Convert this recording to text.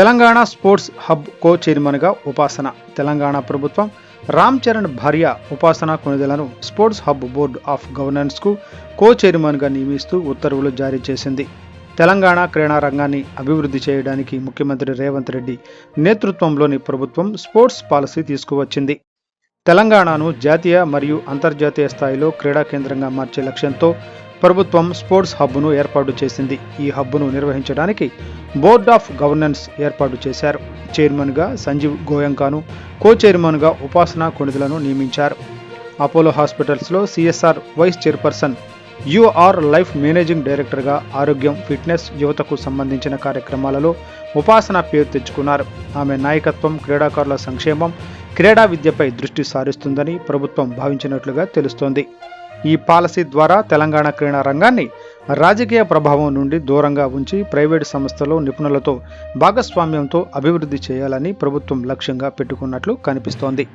Telangana sports hub కో చైర్మన్గా ఉపాసన తెలంగాణ ప్రభుత్వం రామ్ చరణ్ భార్య ఉపాసన కొనుదలను స్పోర్ట్స్ హబ్ బోర్డ్ ఆఫ్ గవర్నెన్స్కు కో చైర్మన్గా నియమిస్తూ ఉత్తర్వులు జారీ చేసింది. తెలంగాణ క్రీడా రంగాన్ని అభివృద్ధి చేయడానికి ముఖ్యమంత్రి రేవంత్ రెడ్డి నేతృత్వంలోని ప్రభుత్వం స్పోర్ట్స్ పాలసీ తీసుకువచ్చింది. తెలంగాణను జాతీయ మరియు అంతర్జాతీయ స్థాయిలో క్రీడా కేంద్రంగా మార్చే లక్ష్యంతో ప్రభుత్వం స్పోర్ట్స్ హబ్ను ఏర్పాటు చేసింది. ఈ హబ్ను నిర్వహించడానికి బోర్డ్ ఆఫ్ గవర్నెన్స్ ఏర్పాటు చేశారు. చైర్మన్గా సంజీవ్ గోయంకాను కో చైర్మన్గా ఉపాసన కొణిదలను నియమించారు. అపోలో హాస్పిటల్స్లో CSR vice chairperson UR life managing డైరెక్టర్గా ఆరోగ్యం ఫిట్నెస్ యువతకు సంబంధించిన కార్యక్రమాలలో ఉపాసన పేరు తెచ్చుకున్నారు. ఆమె నాయకత్వం క్రీడాకారుల సంక్షేమం క్రీడా విద్యపై దృష్టి సారిస్తుందని ప్రభుత్వం భావించినట్లుగా తెలుస్తోంది. ఈ పాలసీ ద్వారా తెలంగాణ క్రీడా రంగాన్ని రాజకీయ ప్రభావం నుండి దూరంగా ఉంచి ప్రైవేటు సంస్థలు నిపుణులతో భాగస్వామ్యంతో అభివృద్ధి చేయాలని ప్రభుత్వం లక్ష్యంగా పెట్టుకున్నట్లు కనిపిస్తోంది.